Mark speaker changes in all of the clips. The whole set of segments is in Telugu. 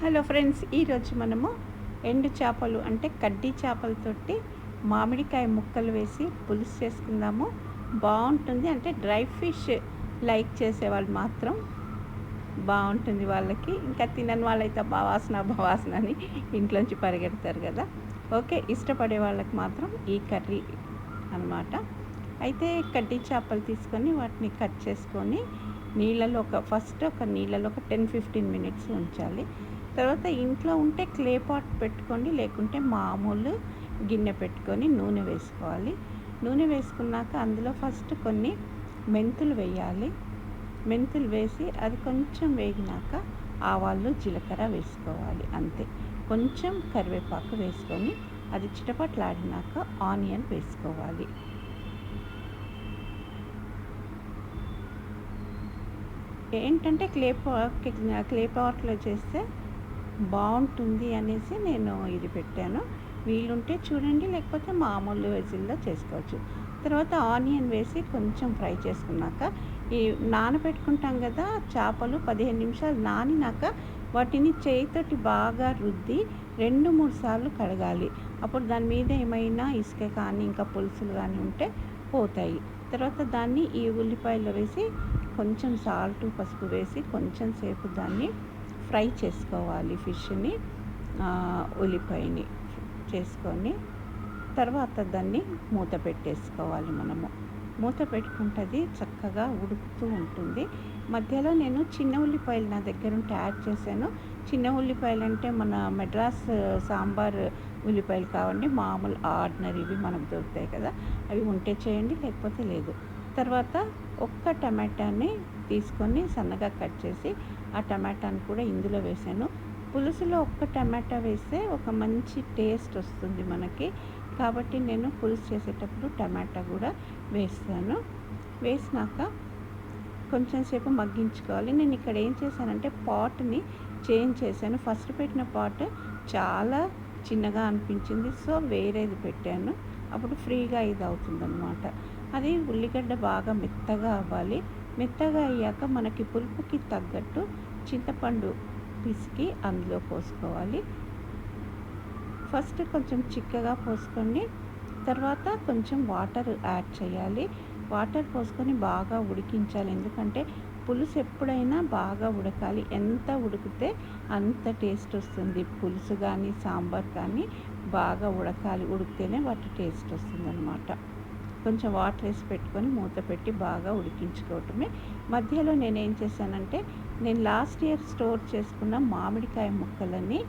Speaker 1: హలో ఫ్రెండ్స్ ఈరోజు మనము ఎండు చేపలు అంటే కడ్డీ చేపలతోటి మామిడికాయ ముక్కలు వేసి పులుసు చేసుకుందాము. బాగుంటుంది. అంటే డ్రై ఫిష్ లైక్ చేసేవాళ్ళు మాత్రం బాగుంటుంది వాళ్ళకి. ఇంకా తినని వాళ్ళైతే బావాసన బావాసన అని ఇంట్లోంచి పరిగెడతారు కదా. ఓకే ఇష్టపడే వాళ్ళకి మాత్రం ఈ కర్రీ అనమాట అయితే కడ్డీ చేపలు తీసుకొని వాటిని కట్ చేసుకొని నీళ్ళలో ఒక ఫస్ట్ ఒక నీళ్ళలో ఒక టెన్ ఫిఫ్టీన్ మినిట్స్ ఉంచాలి. తర్వాత ఇంట్లో ఉంటే క్లే పాట్ పెట్టుకోండి లేకుంటే మామూలు గిన్నె పెట్టుకొని నూనె వేసుకోవాలి. నూనె వేసుకున్నాక అందులో ఫస్ట్ కొన్ని మెంతులు వేయాలి. మెంతులు వేసి అది కొంచెం వేగినాక ఆవాళ్ళు జీలకర్ర వేసుకోవాలి అంతే. కొంచెం కరివేపాకు వేసుకొని అది చిటపట్లాడినాక ఆనియన్ వేసుకోవాలి. ఏంటంటే క్లే పార్క్ క్లే పార్క్లో చేస్తే బాగుంటుంది అనేసి నేను ఇది పెట్టాను. వీలుంటే చూడండి లేకపోతే మామూలు వెజిల్లో చేసుకోవచ్చు. తర్వాత ఆనియన్ వేసి కొంచెం ఫ్రై చేసుకున్నాక ఈ నానబెట్టుకుంటాం కదా చేపలు పదిహేను నిమిషాలు నానినాక వాటిని చేయితోటి బాగా రుద్ది రెండు మూడు సార్లు కడగాలి. అప్పుడు దాని మీద ఏమైనా ఇసుక కానీ ఇంకా పులుసులు కానీ ఉంటే పోతాయి. తర్వాత దాన్ని ఈ ఉల్లిపాయలు వేసి కొంచెం సాల్ట్ పసుపు వేసి కొంచెం సేపు దాన్ని ఫ్రై చేసుకోవాలి ఫిష్ని ఉల్లిపాయని చేసుకొని. తర్వాత దాన్ని మూత పెట్టేసుకోవాలి మనము. మూత పెట్టుకుంటుంది చక్కగా ఉడుకుతూ ఉంటుంది. మధ్యలో నేను చిన్న ఉల్లిపాయలు నా దగ్గర ఉంటే యాడ్ చేశాను. చిన్న ఉల్లిపాయలు అంటే మన మెడ్రాస్ సాంబార్ ఉల్లిపాయలు కావండి మామూలు ఆర్డినరీవి మనకు దొరుకుతాయి కదా. అవి ఉంటే చేయండి లేకపోతే లేదు. తర్వాత ఒక్క టమాటాని తీసుకొని సన్నగా కట్ చేసి ఆ టమాటాని కూడా ఇందులో వేసాను. పులుసులో ఒక్క టమాటా వేస్తే ఒక మంచి టేస్ట్ వస్తుంది మనకి. కాబట్టి నేను పులుసు చేసేటప్పుడు టమాటా కూడా వేస్తాను. వేసినాక కొంచెం సేపు మగ్గించుకోవాలి. నేను ఇక్కడ ఏం చేశానంటే పాట్ని చేంజ్ చేశాను. ఫస్ట్ పెట్టిన పాట్ చాలా చిన్నగా అనిపించింది. సో వేరేది పెట్టాను. అప్పుడు ఫ్రీగా ఇది అవుతుందన్నమాట. అది ఉల్లిగడ్డ బాగా మెత్తగా అవ్వాలి. మెత్తగా అయ్యాక మనకి పులుపుకి తగ్గట్టు చింతపండు పిసికి అందులో పోసుకోవాలి. ఫస్ట్ కొంచెం చిక్కగా పోసుకొని తర్వాత కొంచెం వాటర్ యాడ్ చేయాలి. వాటర్ పోసుకొని బాగా ఉడికించాలి. ఎందుకంటే పులుసు ఎప్పుడైనా బాగా ఉడకాలి. ఎంత ఉడికితే అంత టేస్ట్ వస్తుంది. పులుసు కానీ సాంబార్ కానీ బాగా ఉడకాలి. ఉడికితేనే వాటి టేస్ట్ వస్తుంది అనమాట కొంచెం వాటర్ వేసి పెట్టుకొని మూత పెట్టి బాగా ఉడికించుకోవటమే. మధ్యలో నేనేం చేశానంటే నేను లాస్ట్ ఇయర్ స్టోర్ చేసుకున్న మామిడికాయ ముక్కలని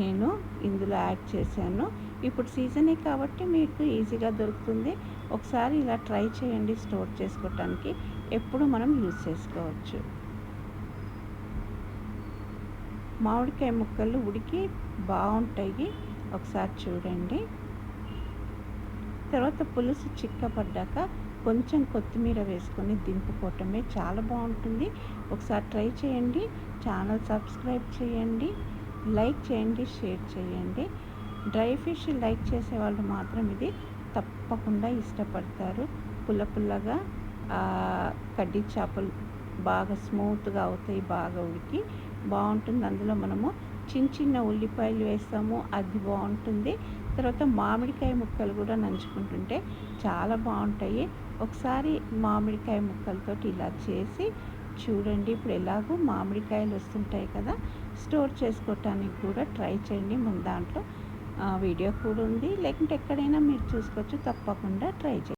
Speaker 1: నేను ఇందులో యాడ్ చేశాను. ఇప్పుడు సీజనే కాబట్టి మీకు ఈజీగా దొరుకుతుంది. ఒకసారి ఇలా ట్రై చేయండి స్టోర్ చేసుకోవటానికి. ఎప్పుడు మనం యూజ్ చేసుకోవచ్చు. మామిడికాయ ముక్కలు ఉడికి బాగుంటాయి. ఒకసారి చూడండి. తర్వాత పులుసు చిక్కపడ్డాక కొంచెం కొత్తిమీర వేసుకొని దింపుకోవటమే చాలా బాగుంటుంది. ఒకసారి ట్రై చేయండి. ఛానల్ సబ్స్క్రైబ్ చేయండి. లైక్ చేయండి షేర్ చేయండి. డ్రై ఫిష్ లైక్ చేసే వాళ్ళు మాత్రం ఇది తప్పకుండా ఇష్టపడతారు. పుల్ల పుల్లగా కడ్డీ చేపలు బాగా స్మూత్గా అవుతాయి బాగా ఉడికి. బాగుంటుంది. అందులో మనము చిన్న చిన్న ఉల్లిపాయలు వేస్తాము. అది బాగుంటుంది. తర్వాత మామిడికాయ ముక్కలు కూడా నంచుకుంటుంటే చాలా బాగుంటాయి. ఒకసారి మామిడికాయ ముక్కలతో ఇలా చేసి చూడండి. ఇప్పుడు ఎలాగో మామిడికాయలు వస్తుంటాయి కదా స్టోర్ చేసుకోవటానికి కూడా ట్రై చేయండి. ముందు దాంట్లో వీడియో కూడా ఉంది. లేకుంటే ఎక్కడైనా మీరు చూసుకోవచ్చు. తప్పకుండా ట్రై చేయండి.